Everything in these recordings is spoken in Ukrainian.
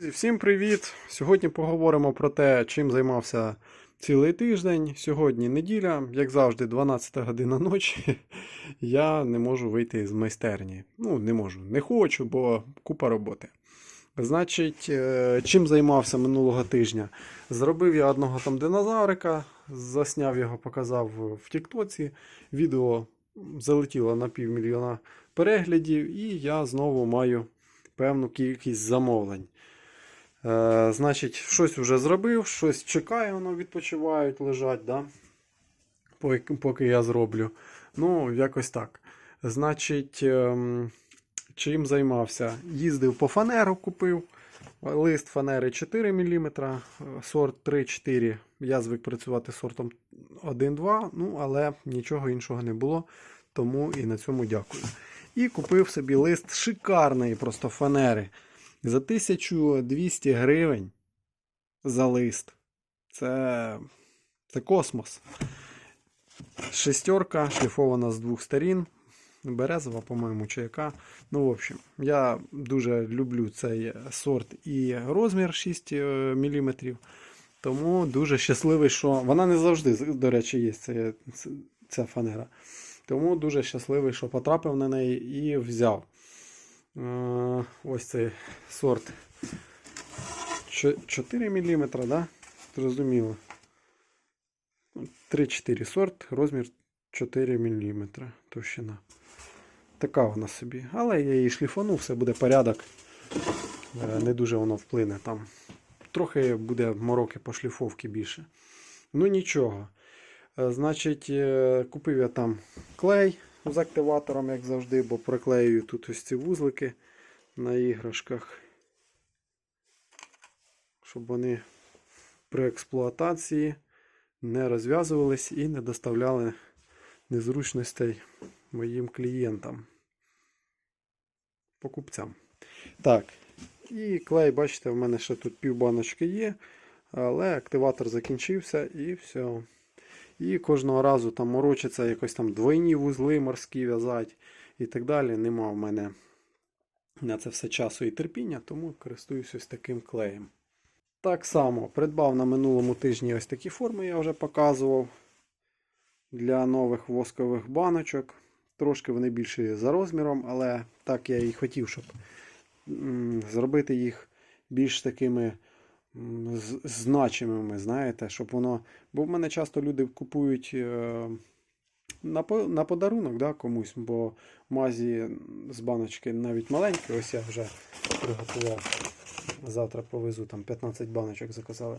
Всім привіт! Сьогодні поговоримо про те, чим займався цілий тиждень. Сьогодні неділя, як завжди, 12 година ночі. Я не можу вийти з майстерні. Ну, не можу, не хочу, бо купа роботи. Значить, е, чим займався минулого тижня? Зробив я одного там динозаврика, засняв його, показав в Тіктоці. Відео залетіло на півмільйона переглядів, і я знову маю певну кількість замовлень. Е, значить, щось вже зробив, щось чекає, воно відпочивають, лежать, да? поки, я зроблю. Ну, якось так. Значить, ем, чим займався? Їздив по фанеру, купив. Лист фанери 4 мм, сорт 3-4. Я звик працювати сортом 1-2, ну, але нічого іншого не було, тому і на цьому дякую. І купив собі лист шикарної просто фанери. За 1200 гривень за лист. Це, це космос. Шестерка шліфована з двох сторін. Березова, по-моєму, чи яка. Ну, в общем, я дуже люблю цей сорт і розмір 6 мм. Тому дуже щасливий, що вона не завжди, до речі, є ця, ця фанера. Тому дуже щасливий, що потрапив на неї і взяв. Е, Ось цей сорт 4 мм, да? Зрозуміло. 3-4 сорт, розмір 4 мм товщина. Така вона собі. Але я її шліфану, все буде порядок. Е, Не дуже воно вплине там. Трохи буде мороки по шліфовці більше. Ну нічого. Е, Значить, купив я там клей з активатором, як завжди, бо приклеюю тут ось ці вузлики на іграшках, щоб вони при експлуатації не розв'язувались і не доставляли незручностей моїм клієнтам, покупцям. Так, і клей, бачите, в мене ще тут півбаночки є, але активатор закінчився і все. І кожного разу там морочиться якось там двойні вузли морські в'язати і так далі. Нема в мене на це все часу і терпіння, тому користуюся ось таким клеєм. Так само придбав на минулому тижні ось такі форми, я вже показував для нових воскових баночок. Трошки вони більші за розміром, але так я і хотів, щоб зробити їх більш такими значимими, знаєте, щоб воно. Бо в мене часто люди купують е, на подарунок да, комусь, бо мазі з баночки навіть маленькі, ось я вже приготував. Завтра повезу там 15 баночок заказали.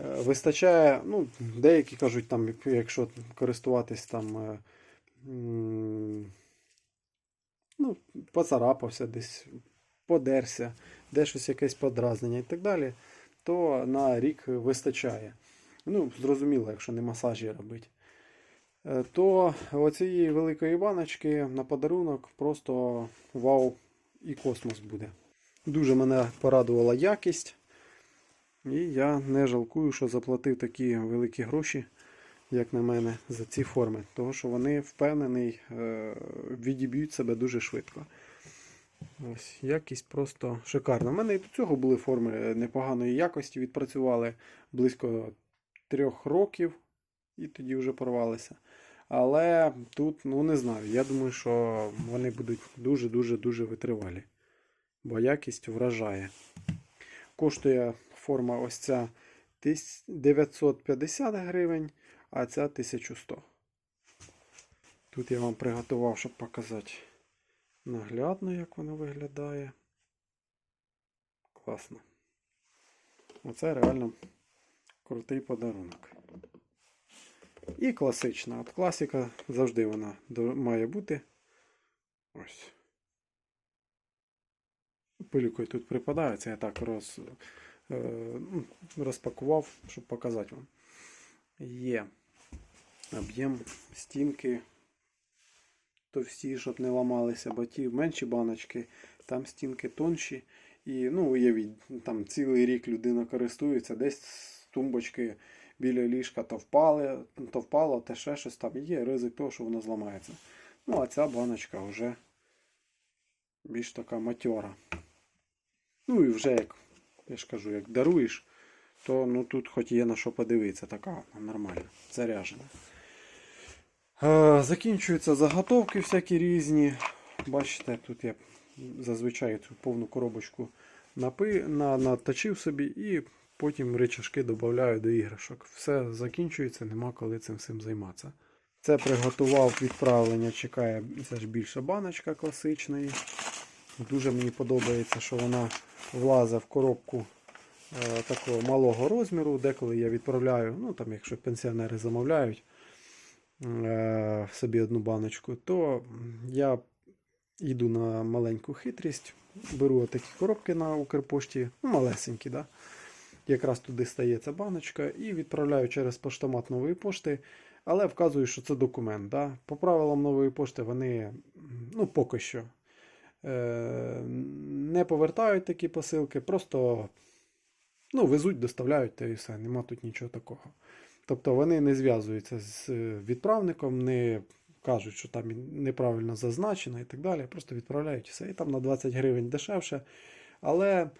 Е, Вистачає, ну, деякі кажуть, там, якщо користуватись там. е, Ну, поцарапався десь, подерся, де щось якесь подразнення і так далі, то на рік вистачає. Ну, зрозуміло, якщо не масажі робити. Е, То оцієї великої баночки на подарунок просто вау і космос буде. Дуже мене порадувала якість. І я не жалкую, що заплатив такі великі гроші, як на мене, за ці форми. Тому що вони впевнений, е, відіб'ють себе дуже швидко. Ось, якість просто шикарна. У мене і до цього були форми непоганої якості, відпрацювали близько трьох років і тоді вже порвалися. Але тут, ну не знаю, я думаю, що вони будуть дуже-дуже дуже витривалі. Бо якість вражає. Коштує форма ось ця 950 гривень, а ця 1100. Тут я вам приготував, щоб показати наглядно, як вона виглядає. Класно. Оце реально крутий подарунок. І класична. От класика завжди вона має бути. Ось. Пилюкою тут припадає, це я так роз, е, ну, розпакував, щоб показати вам. Є об'єм стінки товсті, щоб не ламалися, бо ті менші баночки, там стінки тонші. І ну, уявіть, там цілий рік людина користується, десь тумбочки біля ліжка то впали, впало, то ще щось там є, ризик того, що воно зламається. Ну, а ця баночка вже більш така матьора. Ну і вже як я ж кажу, як даруєш, то ну, тут хоч є на що подивитися, така нормальна, заряжена. Е, закінчуються заготовки всякі різні. Бачите, тут я зазвичай цю повну коробочку напи, на, наточив собі і потім речашки додаю до іграшок. Все закінчується, нема коли цим всім займатися. Це приготував відправлення, чекає це ж більша баночка класичної. Дуже мені подобається, що вона влазить в коробку е, такого малого розміру. Деколи я відправляю, ну там, якщо пенсіонери замовляють собі одну баночку, то я йду на маленьку хитрість, беру такі коробки на Укрпошті, ну, малесенькі, да? якраз туди стається баночка, і відправляю через поштомат нової пошти, але вказую, що це документ. Да? По правилам нової пошти вони ну, поки що е, не повертають такі посилки, просто ну, везуть, доставляють та і все. Нема тут нічого такого. Тобто вони не зв'язуються з е, відправником, не кажуть, що там неправильно зазначено і так далі. Просто відправляють все. І там на 20 гривень дешевше. Але,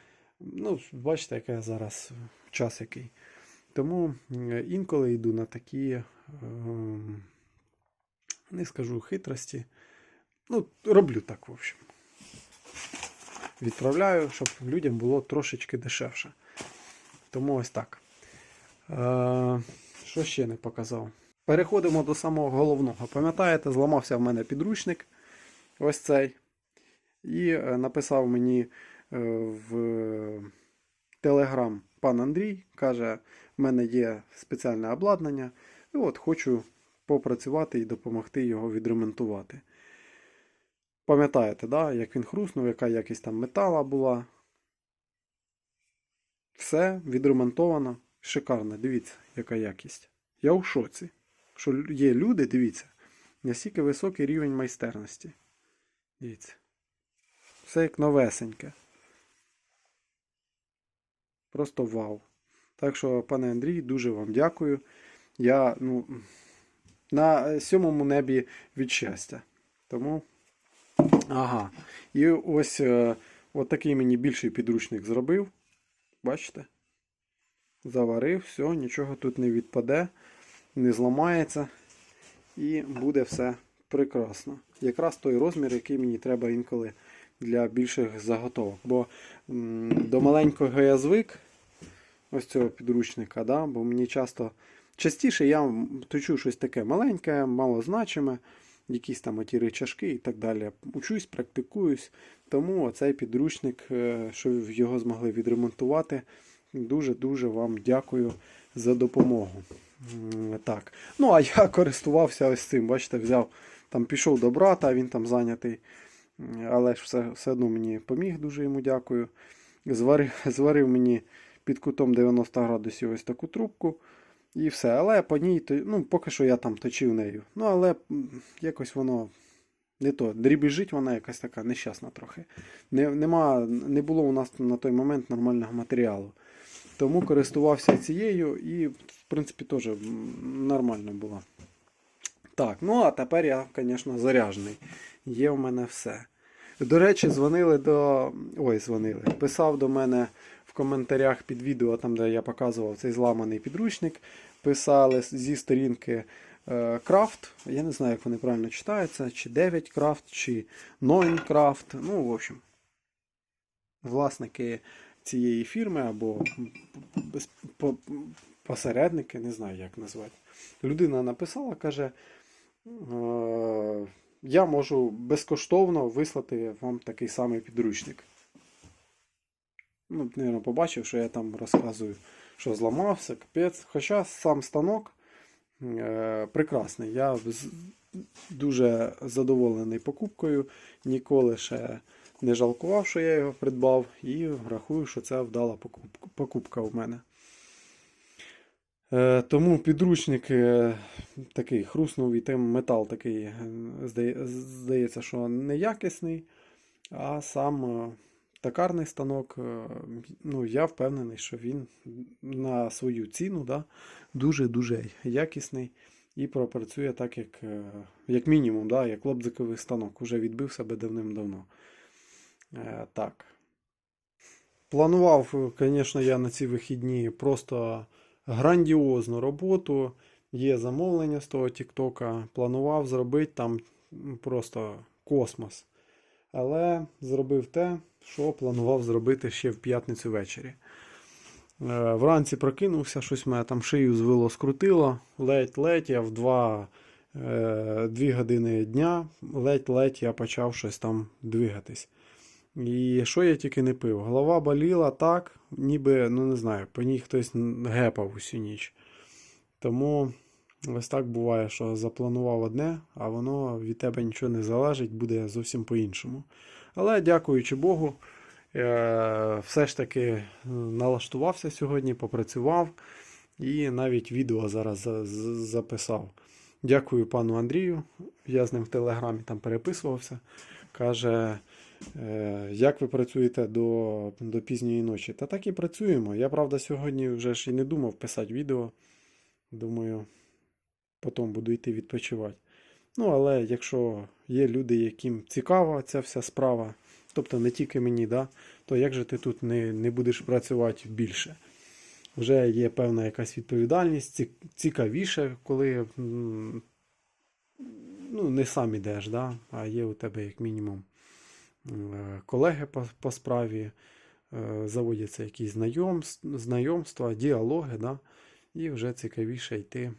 ну, бачите, який зараз час який. Тому е, інколи йду на такі, е, не скажу хитрості. Ну, роблю так, в общем. Відправляю, щоб людям було трошечки дешевше. Тому ось так. Що ще не показав? Переходимо до самого головного. Пам'ятаєте, зламався в мене підручник. Ось цей. І е, написав мені е, в Телеграм пан Андрій. Каже, в мене є спеціальне обладнання. І от хочу попрацювати і допомогти його відремонтувати. Пам'ятаєте, да, як він хруснув, яка якість там метала була. Все відремонтовано. Шикарно. Дивіться, яка якість. Я у шоці. Що є люди, дивіться, настільки високий рівень майстерності. Дивіться. Все як новесеньке. Просто вау. Так що, пане Андрій, дуже вам дякую. Я ну, на сьомому небі від щастя. Тому. Ага. І ось е, от такий мені більший підручник зробив. Бачите? Заварив, все, нічого тут не відпаде, не зламається. І буде все прекрасно. Якраз той розмір, який мені треба інколи для більших заготовок. Бо м, до маленького я звик ось цього підручника, да? бо мені часто частіше я точу щось таке маленьке, малозначиме, якісь там оті речашки і так далі. Учусь, практикуюсь. Тому цей підручник, е, що його змогли відремонтувати, дуже-дуже вам дякую за допомогу. Так. Ну, а я користувався ось цим. Бачите, взяв, там пішов до брата, він там зайнятий. Але ж все, все одно мені поміг, дуже йому дякую. Зварив, зварив мені під кутом 90 градусів ось таку трубку. І все. Але по ній, ну, поки що я там точив нею. Ну, але якось воно не то. Дрібіжить вона якась така нещасна трохи. Не, нема, не було у нас на той момент нормального матеріалу. Тому користувався цією і, в принципі, теж нормально було. Так, ну а тепер я, звісно, заряжений. Є в мене все. До речі, дзвонили до. Ой, дзвонили. Писав до мене в коментарях під відео, там, де я показував цей зламаний підручник. Писали зі сторінки е. Я не знаю, як вони правильно читаються, чи 9 Крафт, чи 9 Крафт. Ну, в общем, власники цієї фірми або посередники, не знаю, як назвати. Людина написала, каже. Е, я можу безкоштовно вислати вам такий самий підручник. Ну, мабуть, побачив, що я там розказую, що зламався, капець. Хоча сам станок е, прекрасний. Я дуже задоволений покупкою. Ніколи ще не жалкував, що я його придбав, і рахую, що це вдала покупка, у мене. Е, Тому підручник е, такий хруснув і тим метал такий, е, здається, що неякісний, а сам токарний станок, ну, я впевнений, що він на свою ціну да, дуже-дуже якісний і пропрацює так, як, як мінімум, да, як лобзиковий станок. Уже відбив себе давним-давно. Е, Так. планував, звісно, я на ці вихідні просто грандіозну роботу. Є замовлення з того Тіктока. Планував зробити там просто космос. Але зробив те, що планував зробити ще в п'ятницю ввечері. Е, Вранці прокинувся, щось мене там шию звило, скрутило. Ледь-ледь я в 2, е, 2 години дня, ледь-ледь я почав щось там двигатись. І що я тільки не пив? Голова боліла так, ніби, ну не знаю, по ній хтось гепав усю ніч. Тому ось так буває, що запланував одне, а воно від тебе нічого не залежить, буде зовсім по-іншому. Але дякуючи Богу, е, все ж таки е, налаштувався сьогодні, попрацював і навіть відео зараз записав. Дякую пану Андрію. Я з ним в телеграмі там переписувався. Каже, як ви працюєте до, до пізньої ночі? Та так і працюємо. Я, правда, сьогодні вже ж і не думав писати відео. Думаю, потім буду йти відпочивати. Ну, але якщо є люди, яким цікава ця вся справа, тобто не тільки мені, да, то як же ти тут не, не будеш працювати більше? Вже є певна якась відповідальність, цікавіше, коли ну, не сам ідеш, да, а є у тебе як мінімум е, колеги по, по справі, е, заводяться якісь знайомства, діалоги, да, і вже цікавіше йти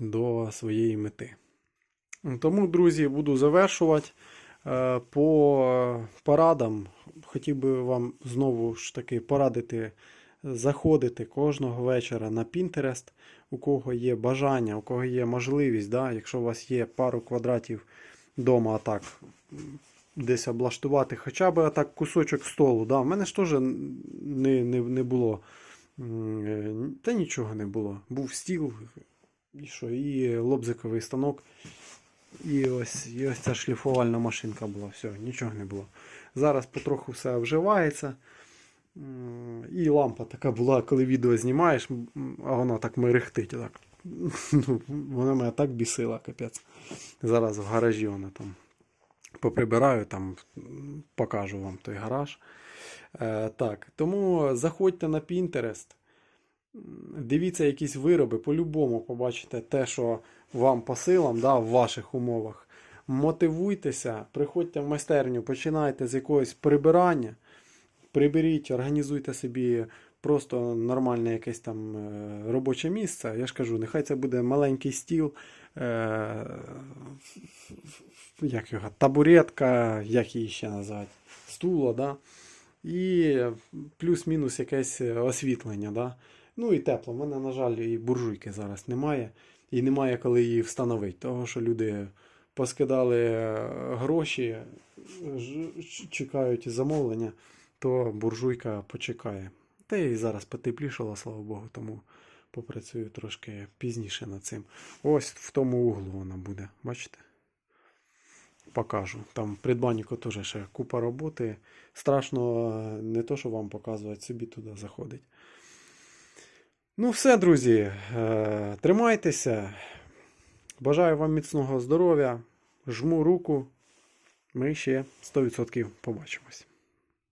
до своєї мети. Тому, друзі, буду завершувати. Е, По порадам хотів би вам знову ж таки порадити заходити кожного вечора на Pinterest, у кого є бажання, у кого є можливість, да, якщо у вас є пару квадратів вдома, а так, десь облаштувати хоча б так кусочок столу. Да. У мене ж теж не, не, не було. е, Та нічого не було. Був стіл, і що, і лобзиковий станок. І ось, і ось ця шліфувальна машинка була. Все, нічого не було. Зараз потроху все вживається. І лампа така була, коли відео знімаєш, а вона так мерехтить. Так. Ну, Вона мене так бісила, капець. Зараз в гаражі вона там поприбираю, там покажу вам той гараж. Е, так, тому заходьте на Pinterest. Дивіться якісь вироби, по-любому побачите те, що вам по силам да, в ваших умовах. Мотивуйтеся, приходьте в майстерню, починайте з якогось прибирання. Приберіть, організуйте собі просто нормальне якесь там е, робоче місце. Я ж кажу, нехай це буде маленький стіл, е, як його, табуретка, як її ще назвати, стуло, да? і плюс-мінус якесь освітлення. Да? Ну і тепло. У мене, на жаль, і буржуйки зараз немає. І немає коли її встановити. Того, що люди поскидали е, гроші, чекають замовлення, то буржуйка почекає. Та і зараз потеплішало, слава Богу, тому попрацюю трошки пізніше над цим. Ось в тому углу вона буде, бачите? Покажу. Там в придбаннику теж ще купа роботи. Страшно е, не то, що вам показувати, собі туди заходить. Ну, все, друзі. е, Тримайтеся. Бажаю вам міцного здоров'я. Жму руку. Ми ще 100% побачимось.